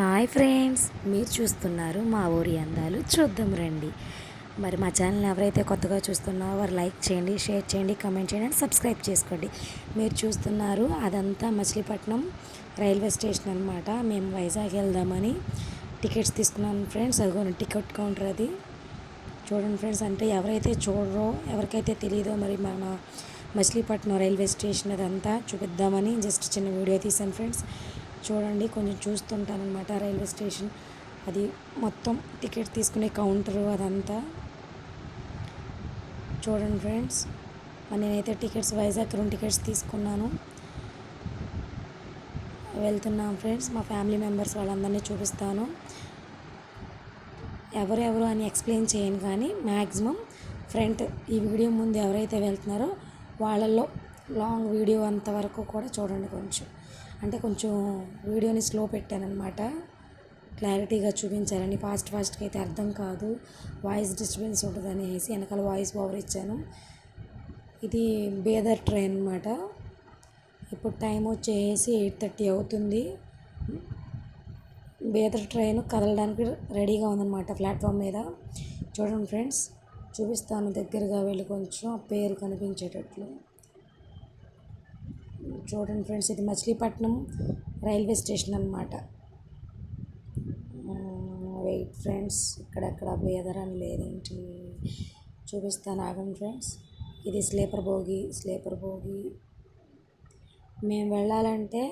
Hi friends మీరు చూస్తున్నారు మా ఊరి అందాలు. చూద్దాం రండి. మరి మా ఛానల్ ఎవరైతే కొత్తగా చూస్తున్నారో వారు లైక్ చేయండి షేర్ చేయండి కమెంట్ చేయండి సబ్స్క్రైబ్ చేసుకోండి. మీరు చూస్తున్నారు అదంతా మచిలీపట్నం రైల్వే స్టేషన్ అనమాట మేము వైజాగ్ వెళ్దామని టికెట్స్ తీసుకున్నాను ఫ్రెండ్స్. అదిగోండి టికెట్ కౌంటర్ అది. చూడండి ఫ్రెండ్స్ అంటే ఎవరైతే చూడరో ఎవరికైతే తెలియదో మరి మన మచిలీపట్నం రైల్వే స్టేషన్ అదంతా చూపిద్దామని జస్ట్ చిన్న వీడియో తీసాను ఫ్రెండ్స్. చూడండి కొంచెం చూస్తుంటాను అనమాట రైల్వే స్టేషన్. అది మొత్తం టికెట్ తీసుకునే కౌంటరు అదంతా. చూడండి ఫ్రెండ్స్ నేనైతే టికెట్స్ వైజాగ్ రెండు టికెట్స్ తీసుకున్నాను. వెళ్తున్నాం ఫ్రెండ్స్ మా ఫ్యామిలీ మెంబర్స్ వాళ్ళందరినీ చూపిస్తాను. ఎవరెవరు అని ఎక్స్ప్లెయిన్ చేయను కానీ మ్యాక్సిమం ఫ్రంట్ ఈ వీడియో ముందు ఎవరైతే వెళ్తున్నారో వాళ్ళల్లో లాంగ్ వీడియో అంతవరకు కూడా చూడండి కొంచెం. అంటే కొంచెం వీడియోని స్లో పెట్టానమాట క్లారిటీగా చూపించాలని ఫాస్ట్ ఫాస్ట్గా అయితే అర్థం కాదు. వాయిస్ డిస్టర్బెన్స్ ఉంటుంది అనేసి వెనకాల వాయిస్ ఓవర్ ఇచ్చాను. ఇది బేదర్ ట్రైన్ అనమాట ఇప్పుడు టైం వచ్చేసి ఎయిట్ థర్టీ అవుతుంది. బేదర్ ట్రైన్ కదలడానికి రెడీగా ఉందన్నమాట ప్లాట్ఫామ్ మీద. చూడండి ఫ్రెండ్స్ చూపిస్తాను దగ్గరగా వెళ్ళి కొంచెం పేరు కనిపించేటట్లు. చూడండి ఫ్రెండ్స్ ఇది మచిలీపట్నం రైల్వే స్టేషన్ అనమాట వెయిట్ ఫ్రెండ్స్ ఇక్కడెక్కడ బేదరని అని లేదేంటి చూపిస్తాను ఆగండి ఫ్రెండ్స్. ఇది స్లీపర్ భోగి స్లీపర్ భోగి. మేము వెళ్ళాలంటే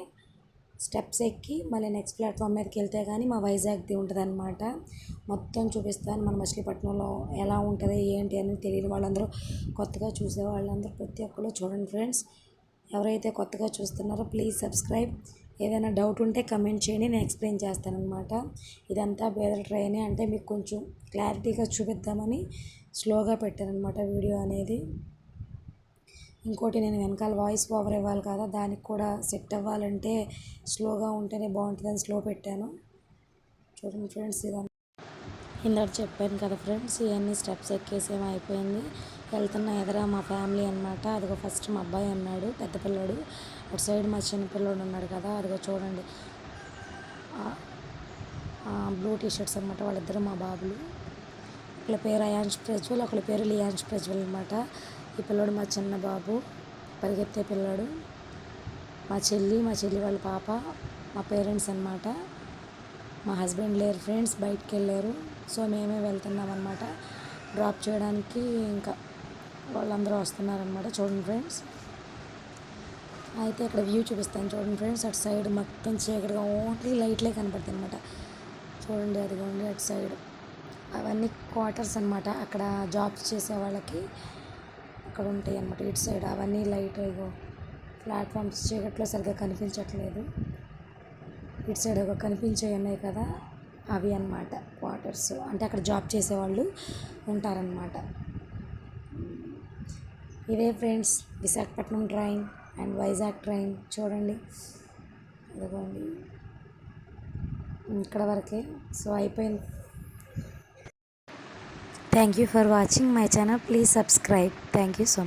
స్టెప్స్ ఎక్కి మళ్ళీ నెక్స్ట్ ప్లాట్ఫామ్ మీదకి వెళ్తే కానీ మా వైజాగ్ది ఉంటుంది అనమాట మొత్తం చూపిస్తాను మన మచిలీపట్నంలో ఎలా ఉంటుంది ఏంటి అని తెలియని వాళ్ళందరూ కొత్తగా చూసే వాళ్ళందరూ ప్రతి ఒక్కరు చూడండి ఫ్రెండ్స్. ఎవరైతే కొత్తగా చూస్తున్నారో ప్లీజ్ సబ్స్క్రైబ్. ఏదైనా డౌట్ ఉంటే కమెంట్ చేయండి నేను ఎక్స్ప్లెయిన్ చేస్తానమాట ఇదంతా బేదర్ ట్రైనే అంటే మీకు కొంచెం క్లారిటీగా చూపిద్దామని స్లోగా పెట్టానమాట వీడియో అనేది. ఇంకోటి నేను వెనకాల వాయిస్ ఓవర్ ఇవ్వాలి కదా దానికి కూడా సెట్ అవ్వాలంటే స్లోగా ఉంటేనే బాగుంటుందని స్లో పెట్టాను. చూడండి ఫ్రెండ్స్ ఇదంతా. ఇందాక చెప్పాను కదా ఫ్రెండ్స్ ఇవన్నీ స్టెప్స్ ఎక్కేసేమో అయిపోయింది. వెళ్తున్న ఎదురా మా ఫ్యామిలీ అనమాట అదిగో ఫస్ట్ మా అబ్బాయి ఉన్నాడు పెద్ద పిల్లోడు. అటు సైడ్ మా చిన్న పిల్లోడు ఉన్నాడు కదా అదిగో చూడండి. బ్లూ టీ షర్ట్స్ అనమాట వాళ్ళిద్దరు మా బాబులు. ఒకళ్ళ పేరు అయాన్స్ ప్రజ్వల్ ఒకళ్ళ పేరు లియాన్స్ ప్రజ్వల్ అనమాట ఈ పిల్లోడు మా చిన్న బాబు పరిగెత్తే పిల్లోడు. మా చెల్లి మా చెల్లి వాళ్ళ పాప మా పేరెంట్స్ అనమాట మా హస్బెండ్ లేరు ఫ్రెండ్స్ బయటికి వెళ్ళారు. సో మేమే వెళ్తున్నాం అనమాట డ్రాప్ చేయడానికి ఇంకా వాళ్ళందరూ వస్తున్నారనమాట చూడండి ఫ్రెండ్స్. అయితే ఇక్కడ వ్యూ చూపిస్తాను చూడండి ఫ్రెండ్స్. అటు సైడ్ మొత్తం చీకటిగా ఓన్లీ లైట్లే కనపడుతుంది అనమాట చూడండి అదిగోండి అటు సైడ్. అవన్నీ క్వార్టర్స్ అనమాట అక్కడ జాబ్స్ చేసే వాళ్ళకి అక్కడ ఉంటాయి అనమాట ఇటు సైడ్. అవన్నీ లైట్ ఇగో ప్లాట్ఫామ్స్ చీకట్లో సరిగ్గా కనిపించట్లేదు. ఇటు సైడ్ ఒక కనిపించేవి ఉన్నాయి కదా అవి అన్నమాట క్వార్టర్స్. అంటే అక్కడ జాబ్ చేసేవాళ్ళు ఉంటారనమాట ఇదే friends Visakhapatnam train and Vizag train చూడండి. అదిగోండి ఇక్కడ వరకే. సో అయిపోయింది. Thank you for watching my channel please subscribe thank you so much